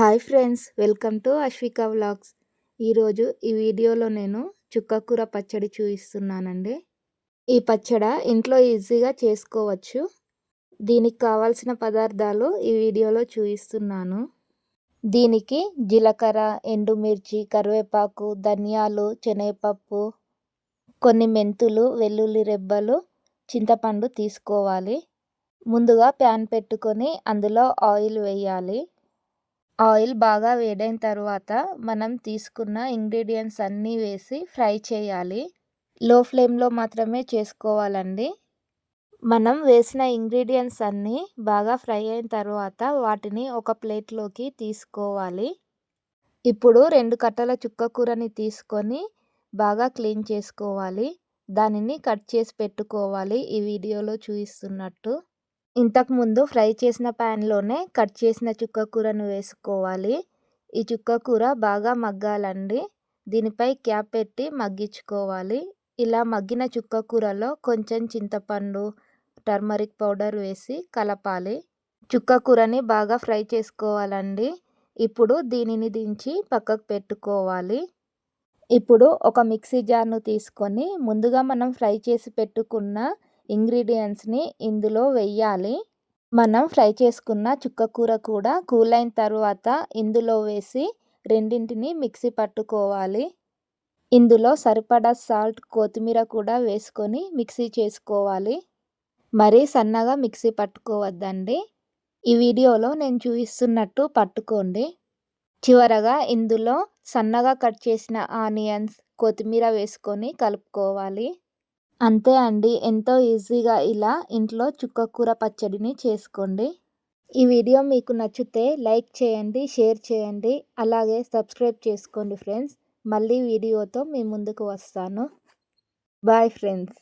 Hi friends welcome to Ashwika vlogs. ఈరోజు ఈ వీడియోలో నేను చుక్కకూర పచ్చడి చూపిస్తున్నానండి. ఈ పచ్చడ ఇంట్లో ఈజీగా చేసుకోవచ్చు. దీనికి కావాల్సిన పదార్థాలు ఈ వీడియోలో చూపిస్తున్నాను. దీనికి జీలకర్ర ఎండుమిర్చి కరివేపాకు ధనియాలు శనగపప్పు కొన్ని మెంతులు వెల్లుల్లి రెబ్బలు చింతపండు తీసుకోవాలి. ముందుగా ప్యాన్ పెట్టుకొని అందులో ఆయిల్ వేయాలి. ఆయిల్ బాగా వేడైన తర్వాత మనం తీసుకున్న ఇంగ్రీడియంట్స్ అన్నీ వేసి ఫ్రై చేయాలి. లో ఫ్లేమ్లో మాత్రమే చేసుకోవాలండి. మనం వేసిన ఇంగ్రీడియంట్స్ అన్నీ బాగా ఫ్రై అయిన తర్వాత వాటిని ఒక ప్లేట్లోకి తీసుకోవాలి. ఇప్పుడు రెండు కట్టల చుక్క కూరని తీసుకొని బాగా క్లీన్ చేసుకోవాలి. దానిని కట్ చేసి పెట్టుకోవాలి. ఈ వీడియోలో చూపిస్తున్నట్టు. ఇంతకుముందు ఫ్రై చేసిన ప్యాన్లోనే కట్ చేసిన చుక్క కూరను వేసుకోవాలి. ఈ చుక్క కూర బాగా మగ్గాలండి. దీనిపై క్యాప్ పెట్టి మగ్గించుకోవాలి. ఇలా మగ్గిన చుక్క కూరలో కొంచెం చింతపండు టర్మరిక్ పౌడర్ వేసి కలపాలి. చుక్క కూరని బాగా ఫ్రై చేసుకోవాలండి. ఇప్పుడు దీనిని దించి పక్కకు పెట్టుకోవాలి. ఇప్పుడు ఒక మిక్సీ జార్ను తీసుకొని ముందుగా మనం ఫ్రై చేసి పెట్టుకున్న ఇంగ్రీడియంట్స్ని ఇందులో వెయ్యాలి. మనం ఫ్రై చేసుకున్న చుక్క కూర కూడా కూల్ అయిన తర్వాత ఇందులో వేసి రెండింటిని మిక్సీ పట్టుకోవాలి. ఇందులో సరిపడా సాల్ట్ కొత్తిమీర కూడా వేసుకొని మిక్సీ చేసుకోవాలి. మరీ సన్నగా మిక్సీ పట్టుకోవద్దండి. ఈ వీడియోలో నేను చూపిస్తున్నట్టు పట్టుకోండి. చివరగా ఇందులో సన్నగా కట్ చేసిన ఆనియన్స్ కొత్తిమీర వేసుకొని కలుపుకోవాలి. అంతే అండి. ఎంతో ఈజీగా ఇలా ఇంట్లో చుక్కకూర పచ్చడిని చేసుకోండి. ఈ వీడియో మీకు నచ్చితే లైక్ చేయండి షేర్ చేయండి. అలాగే సబ్స్క్రైబ్ చేసుకోండి ఫ్రెండ్స్. మళ్ళీ వీడియోతో మీ ముందుకు వస్తాను. Bye friends.